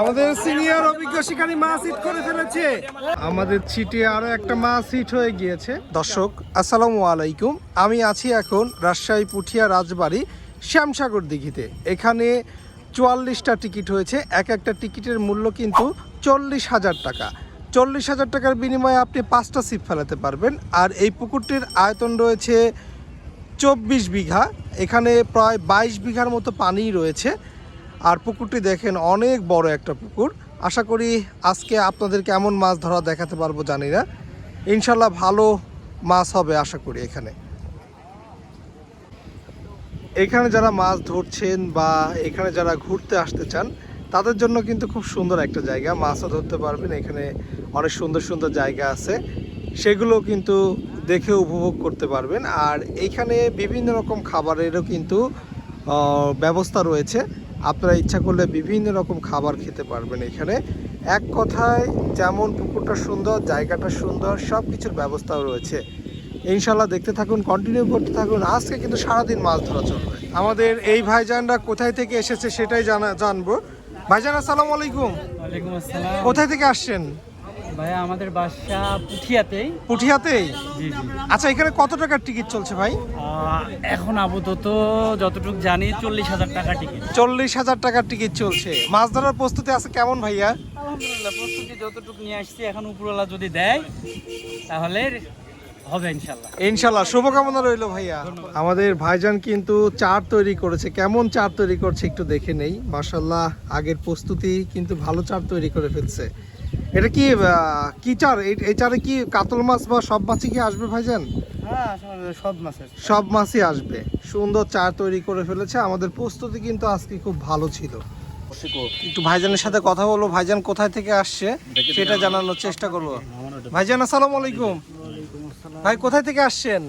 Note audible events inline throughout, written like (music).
আমাদের সিনিয়র অভিজ্ঞ শিকারী মাছ হিট করে ফেলেছে। আমাদের ছিটে আরও একটা মাছ হিট হয়ে গিয়েছে। দর্শক, আসসালামু আলাইকুম। আমি আছি এখন রাজশাহী পুঠিয়া রাজবাড়ি শ্যামসাগর দিঘিতে। এখানে চুয়াল্লিশটা টিকিট হয়েছে। এক একটা টিকিটের মূল্য কিন্তু চল্লিশ হাজার টাকা। চল্লিশ হাজার টাকার বিনিময়ে আপনি পাঁচটা সিপ ফেলাতে পারবেন। আর এই পুকুরটির আয়তন রয়েছে চব্বিশ বিঘা। এখানে প্রায় বাইশ বিঘার মতো পানি রয়েছে। আর পুকুরটি দেখেন, অনেক বড় একটা পুকুর। আশা করি আজকে আপনাদের কেমন মাছ ধরা দেখাতে পারব জানি না। ইনশাল্লাহ ভালো মাছ হবে আশা করি এখানে। এখানে যারা মাছ ধরছেন বা এখানে যারা ঘুরতে আসতে চান তাদের জন্য কিন্তু খুব সুন্দর একটা জায়গা। মাছও ধরতে পারবেন, এখানে অনেক সুন্দর সুন্দর জায়গা আছে। সেগুলো কিন্তু দেখে উপভোগ করতে পারবেন। আর এইখানে বিভিন্ন রকম খাবারেরও কিন্তু ব্যবস্থা রয়েছে। আপনারা ইচ্ছা করলে বিভিন্ন রকম খাবার খেতে পারবেন এখানে। এক কথায়, যেমন পুকুরটা সুন্দর, জায়গাটা সুন্দর সব কিছুর ব্যবস্থাও রয়েছে। ইনশাল্লাহ দেখতে থাকুন কন্টিনিউ করতে থাকুন। আজকে কিন্তু সারাদিন মাছ ধরা চলবে। আমাদের এই ভাইজানরা কোথায় থেকে এসেছে সেটাই জানা, জানব। ভাইজান আসসালামু আলাইকুম। ওয়ালাইকুম আসসালাম। কোথায় থেকে আসছেন? ভাইয়া আমাদের বাসা পুঠিয়াতেই। পুঠিয়াতেই? আচ্ছা এখানে কত টাকার টিকিট চলছে ভাই? এখন আপাতত যতটুকু জানি চল্লিশ হাজার টাকা টিকিট। চল্লিশ হাজার টাকার টিকিট চলছে। মাছ ধরার প্রস্তুতি আছে কেমন ভাইয়া? আলহামদুলিল্লাহ প্রস্তুতি যতটুকু নিয়ে আসছি এখন উপরওয়ালা যদি দেয় তাহলে হবে ইনশাল্লাহ ইনশাল্লাহ শুভকামনা রইল ভাইয়া। আমাদের ভাইজান কিন্তু চার তৈরি করেছে। কেমন চার তৈরি করছে একটু দেখে নেই। মার্শাল্লাহ আগের প্রস্তুতি কিন্তু ভালো চার তৈরি করে ফেলছে। এটা কি কি চার? এই- চারে কি কাতল মাছ বা সব মাছই কি আসবে ভাইজান? হ্যাঁ সব মাছের সব মাছই আসবে। সুন্দর চার তৈরি করে ফেলেছে। আমাদের প্রস্তুতি কিন্তু আজকে খুব ভালো ছিল। একটু ভাইজানের সাথে কথা বলব ভাইজান কোথায় থেকে আসছে? সেটা জানানোর চেষ্টা করব। ভাইজান আসসালামু আলাইকুম। ভাই কোথায় থেকে আসছেন?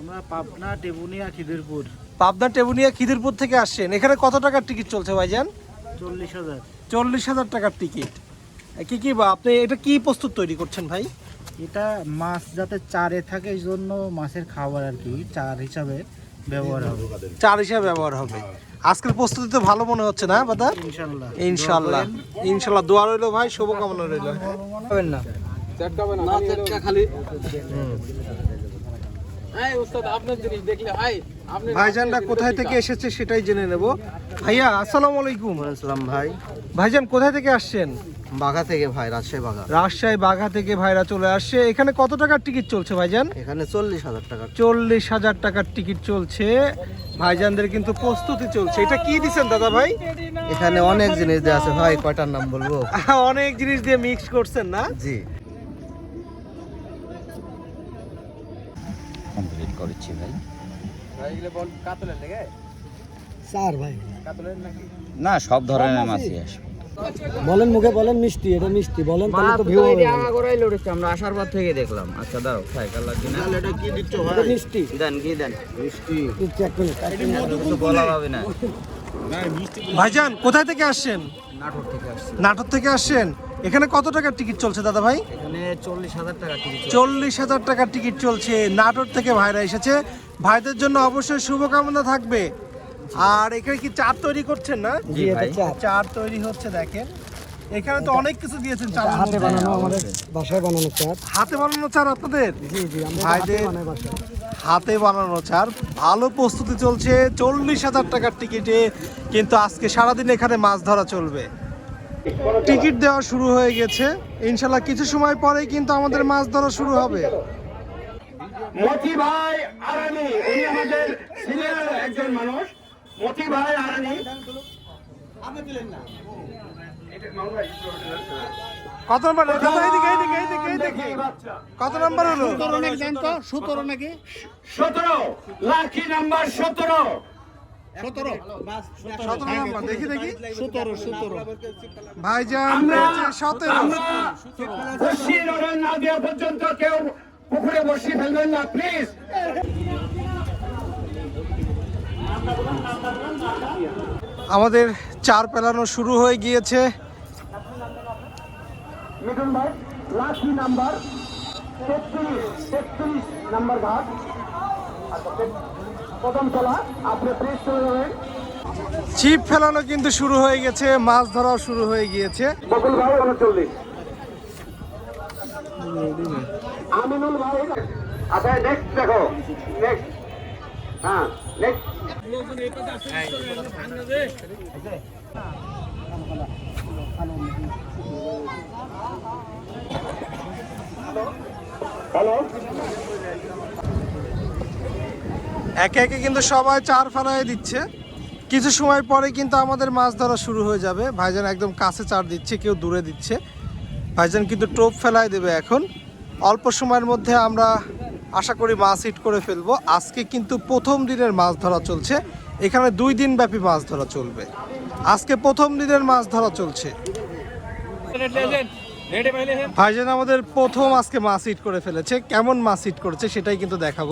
আমরা পাবনা টেবুনিয়া খিদিরপুর। পাবনা টেবুনিয়া খিদিরপুর থেকে আসছেন। এখানে কত টাকার টিকিট চলছে ভাইজান? চল্লিশ হাজার। চল্লিশ হাজার টাকার টিকিট। কি কি বা আপনি এটা কি প্রস্তুত তৈরি করছেন ভাই? এটা মাছ যাতে চারে থাকে এই জন্য মাছের খাবার আর কি চার হিসাবে ব্যবহার হবে। চার হিসাবে ব্যবহার হবে। আজকের প্রস্তুতি তো ভালো মনে হচ্ছে না দাদা ইনশাল্লাহ। ইনশাল্লাহ। ইনশাল্লাহ। দোয়া রইল ভাই শুভকামনা রইল। হবেন না? ভাইজানরা কোথায় থেকে এসেছে সেটাই জেনে নেব। ভাইয়া আসসালামু আলাইকুম। আসসালাম ভাই। ভাইজান কোথায় থেকে আসছেন? বাঘা থেকে ভাই রাজশাহী বাঘা। রাজশাহী বাঘা থেকে ভাইরা চলে আসছে। এখানে কত টাকার টিকিট চলছে ভাইজান? এখানে চল্লিশ হাজার টাকা। চল্লিশ হাজার টাকার টিকিট চলছে। ভাইজানদের কিন্তু প্রস্তুতি চলছে। এটা কি দিচ্ছেন দাদা ভাই? এখানে অনেক জিনিস দেওয়া আছে ভাই কয়টার নাম বলব? (laughs) অনেক জিনিস দিয়ে মিক্স করছেন না? জি। করেছি ভাই। চার ভাই। না সব ধরনের মাছই আসবে বলেন মুখে বলেন মিষ্টি এটা মিষ্টি বলেন তাহলে তো ভিউ হবে করাই লড়েছে আমরা আসার পর থেকে দেখলাম। আচ্ছা দাও সাইকেল লাগবে না? এটা কি দিচ্ছ ভাই? মিষ্টি। দেন কি দেন? মিষ্টি। চেক করে কিছু বলা হবে না। ভাইজান কোথায় থেকে আসছেন? নাটোর থেকে আসছে। নাটোর থেকে আসছেন? এখানে কত টাকার টিকিট চলছে দাদা ভাই? এখানে চল্লিশ হাজার টাকা টিকিট চল্লিশ হাজার টাকার টিকিট চলছে। নাটোর থেকে ভাইরা এসেছে। ভাইদের জন্য অবশ্যই শুভকামনা থাকবে। আর এখানে কি চার তৈরি করছেন না? চার তৈরি হচ্ছে দেখেন। এখানে তো অনেক কিছু দিয়েছেন চার হাতে বানানো আমাদের বাসায় বানানো চার হাতে বানানো চার আপনাদের? জি জি ভাইদের হাতে বানানো চার ভালো প্রস্তুতি চলছে। চল্লিশ হাজার টাকার টিকিটে কিন্তু আজকে সারাদিন এখানে মাছ ধরা চলবে। টিকিট দেওয়া শুরু হয়ে গেছে। ইনশাল্লাহ কিছু সময় পরেই কিন্তু আমাদের মাছ ধরা শুরু হবে। মতি ভাই আরানি উনি আমাদের সিনিয়র একজন মানুষ। মতি ভাই আরানি। কত নম্বর? দাদা, এইদিকে, এইদিকে, এইদিকে, এইদিকে। কত নম্বর হলো? সতেরো। লাকি নাম্বার সতেরো। সতেরো। নম্বর দেখি দেখি। সতেরো সতেরো। ভাইজান সতেরো। আমরা বসি রোডের না দেওয়া পর্যন্ত কেউ পুকুরে বসি ফেলবেন না প্লিজ আমাদের চার পেলানো শুরু হয়ে গিয়েছে। মিঠুন ভাই লাকি নাম্বার তেত্রিশ তেত্রিশ নাম্বার ঘাট। প্রথম খেলা আপনি প্লিজ চলে যাবেন। ছিপ ফেলানো কিন্তু শুরু হয়ে গেছে মাছ ধরাও শুরু হয়ে গিয়েছে। বকুল ভাই উনচল্লিশ। আমিনুল ভাই। আচ্ছা নেক্সট দেখো নেক্সট হ্যাঁ নেক্সট হ্যালো। একে একে কিন্তু সবাই চার ফেলায় দিচ্ছে। কিছু সময় পরে কিন্তু আমাদের মাছ ধরা শুরু হয়ে যাবে। ভাইজান একদম কাছে চার দিচ্ছে, কেউ দূরে দিচ্ছে। ভাইজান কিন্তু টোপ ফেলায় দেবে এখন। অল্প সময়ের মধ্যে আমরা আশা করি মাছ হিট করে ফেলব। আজকে কিন্তু প্রথম দিনের মাছ ধরা চলছে। এখানে দুই দিন ব্যাপী মাছ ধরা চলবে। আজকে প্রথম দিনের মাছ ধরা চলছে। ভাইজান আমাদের প্রথম আজকে মাছ হিট করে ফেলেছে। কেমন মাছ হিট করেছে সেটাই কিন্তু দেখাবো।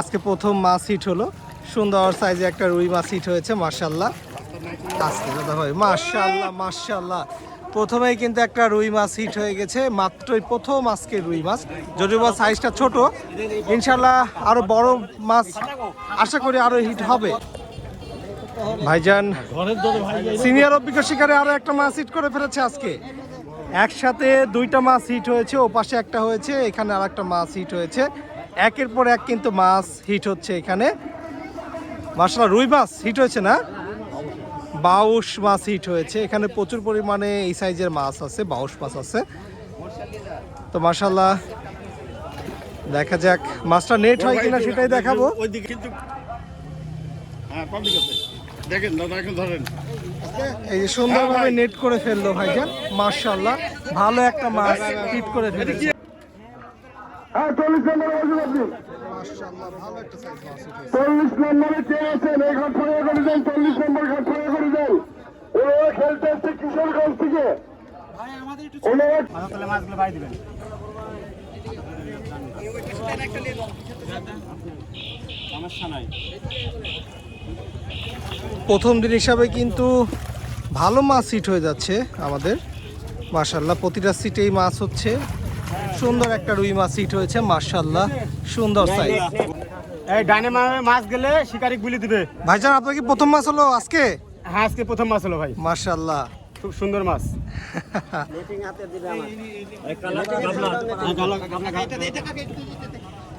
আজকে প্রথম মাছ হিট হলো। সুন্দর সাইজে একটা রুই মাছ হিট হয়েছে মার্শাল্লাহ আজকে দাদা ভাই মার্শাল্লাহ মার্শাল্লাহ প্রথমেই কিন্তু একটা রুই মাছ হিট হয়ে গেছে মাত্রই প্রথম আজকে রুই মাছ। যদিও বা সাইজটা ছোট ইনশাল্লাহ আরও বড় মাছ আশা করি আরও হিট হবে। ভাইজান সিনিয়র অভিজ্ঞ শিকারে আরও একটা মাছ হিট করে ফেলেছে আজকে। একসাথে দুইটা মাছ হিট হয়েছে, ও পাশে একটা হয়েছে, এখানে আর একটা মাছ হিট হয়েছে। একের পর এক কিন্তু মাছ হিট হচ্ছে এখানে। মার্শাল রুই মাছ হিট হয়েছে না? বাউশ মাছ হিট হয়েছে। এখানে প্রচুর পরিমাণে এই সাইজের মাছ আছে, বাউশ মাছ আছে। তো মার্শাল্লাহ দেখা যাক, মাছটা নেট হয় কিনা সেটাই দেখাবো। ওইদিকে কিন্তু হ্যাঁ দেখেন দাদা এখন ধরেন। এই যে সুন্দরভাবে নেট করে ফেলল ভাইজান মার্শাল্লাহ ভালো একটা মাছ হিট করে ফেলেছে। হ্যাঁ চল্লিশ নম্বরে আপনি। চল্লিশ নম্বরে কে আছেন এই ঘাট ফাঁকা করে দেন চল্লিশ নম্বর ঘাট ফাঁকা করে দেন। ওরা খেলতে আসছে কিশোরগঞ্জ থেকে। ওনারা প্রথম দিন হিসাবে কিন্তু ভালো মাছ সিট হয়ে যাচ্ছে আমাদের। মার্শাল্লাহ প্রতিটা সিটেই মাছ হচ্ছে। সুন্দর একটা রুই মাছ সিট হয়েছে মার্শাল্লাহ সুন্দর সাইজ এই ডাইনে মাছ গেলে শিকারি গুলি দিবে। ভাইজান আপনার কি প্রথম মাছ হলো আজকে? হ্যাঁ আজকে প্রথম মাছ হলো ভাই। মার্শাল্লাহ খুব সুন্দর মাছ।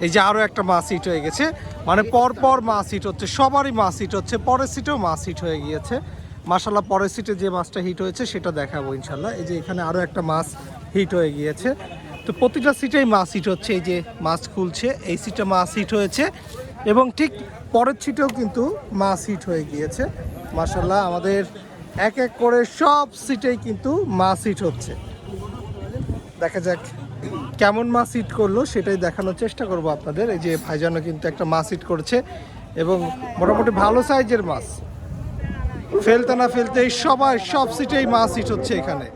এই যে আরও একটা মাছ হিট হয়ে গেছে। মানে পর পর মাছ হিট হচ্ছে, সবারই মাছ হিট হচ্ছে, পরের সিটেও মাছ হিট হয়ে গিয়েছে। মার্শাল্লাহ পরের সিটে যে মাছটা হিট হয়েছে, সেটা দেখাবো ইনশাল্লাহ এই যে এখানে আরও একটা মাছ হিট হয়ে গিয়েছে। তো প্রতিটা সিটেই মাছ হিট হচ্ছে, এই যে মাছ খুলছে, এই সিটে মাছ হিট হয়েছে। এবং ঠিক পরের সিটেও কিন্তু মাছ হিট হয়ে গিয়েছে। মার্শাল্লাহ আমাদের এক এক করে সব সিটেই কিন্তু মাছ হিট হচ্ছে। দেখা যাক কেমন মাছ হিট করল সেটাই দেখানোর চেষ্টা করব আপনাদের। এই যে ভাইজানও কিন্তু একটা মাছ হিট করছে এবং মোটামুটি ভালো সাইজের মাছ। ফেলতে না ফেলতে এই সবাই সব সিটেই মাছ হিট হচ্ছে এখানে।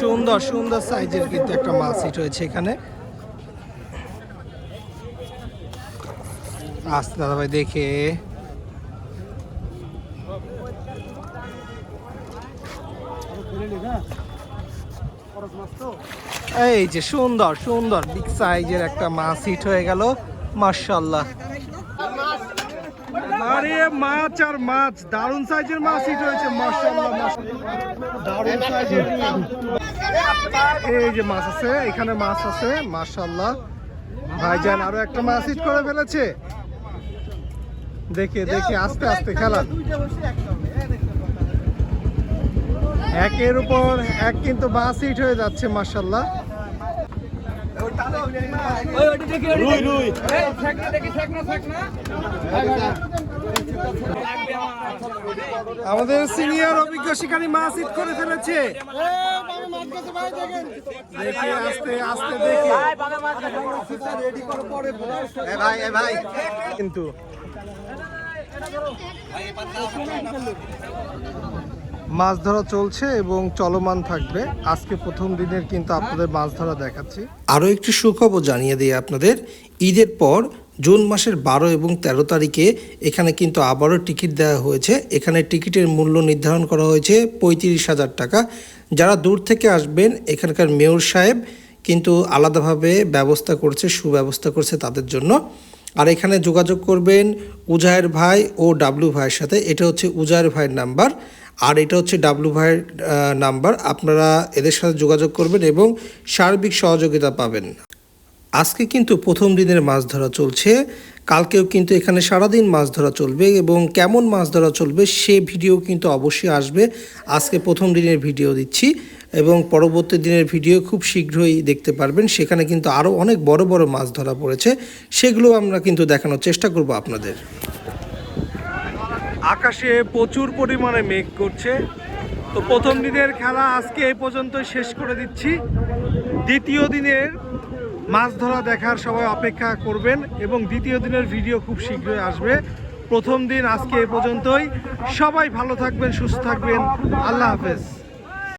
সুন্দর সুন্দর সাইজের কিন্তু একটা মাছ হিট হয়েছে এখানে। আস্তে দাদা ভাই, দেখে। এই যে সুন্দর সুন্দর বিগ সাইজের একটা মাছ হিট হয়ে গেল। মার্শাল্লাহ আরে মাছ আর মাছ সাইজের মাছ হয়েছে মার্শাল্লাহ এই যে মাছ আছে, এখানে মাছ আছে মার্শাল্লাহ ভাইজান আরও একটা মাছ করে ফেলেছে। দেখে দেখে, আস্তে আস্তে খেলা। একের উপর এক কিন্তু মাছ হিট হয়ে যাচ্ছে মার্শাল্লাহ আমাদের সিনিয়র অভিজ্ঞ শিকারী মাছ হিট করে ফেলেছে। দেখে আস্তে আস্তে দেখে। ভাই ভাই। কিন্তু মাছ ধরা চলছে এবং চলমান থাকবে। আজকে প্রথম দিনের কিন্তু আপনাদের মাছ ধরা দেখাচ্ছি। আরও একটি সুখবর জানিয়ে দিই আপনাদের। ঈদের পর জুন মাসের বারো এবং ১৩ তারিখে এখানে কিন্তু আবারও টিকিট দেওয়া হয়েছে। এখানে টিকিটের মূল্য নির্ধারণ করা হয়েছে পঁয়ত্রিশ হাজার টাকা। যারা দূর থেকে আসবেন, এখানকার মেয়র সাহেব কিন্তু আলাদাভাবে ব্যবস্থা করছে, সুব্যবস্থা করছে তাদের জন্য। আর এখানে যোগাযোগ করবেন উজায়ের ভাই ও ডাবলু ভাইয়ের সাথে। এটা হচ্ছে উজায়ের ভাইয়ের নাম্বার। আর এটা হচ্ছে ডাবলু ভাইয়ের নাম্বার। আপনারা এদের সাথে যোগাযোগ করবেন এবং সার্বিক সহযোগিতা পাবেন। আজকে কিন্তু প্রথম দিনের মাছ ধরা চলছে। কালকেও কিন্তু এখানে সারাদিন মাছ ধরা চলবে এবং কেমন মাছ ধরা চলবে সে ভিডিও কিন্তু অবশ্যই আসবে। আজকে প্রথম দিনের ভিডিও দিচ্ছি এবং পরবর্তী দিনের ভিডিও খুব শীঘ্রই দেখতে পারবেন। সেখানে কিন্তু আরও অনেক বড় বড় মাছ ধরা পড়েছে। সেগুলো আমরা কিন্তু দেখানোর চেষ্টা করব আপনাদের। আকাশে প্রচুর পরিমাণে মেঘ করছে। তো প্রথম দিনের খেলা আজকে এই পর্যন্ত শেষ করে দিচ্ছি। দ্বিতীয় দিনের মাছ ধরা দেখার সবাই অপেক্ষা করবেন এবং দ্বিতীয় দিনের ভিডিও খুব শীঘ্রই আসবে। প্রথম দিন আজকে এ পর্যন্তই। সবাই ভালো থাকবেন, সুস্থ থাকবেন। আল্লাহ হাফেজ।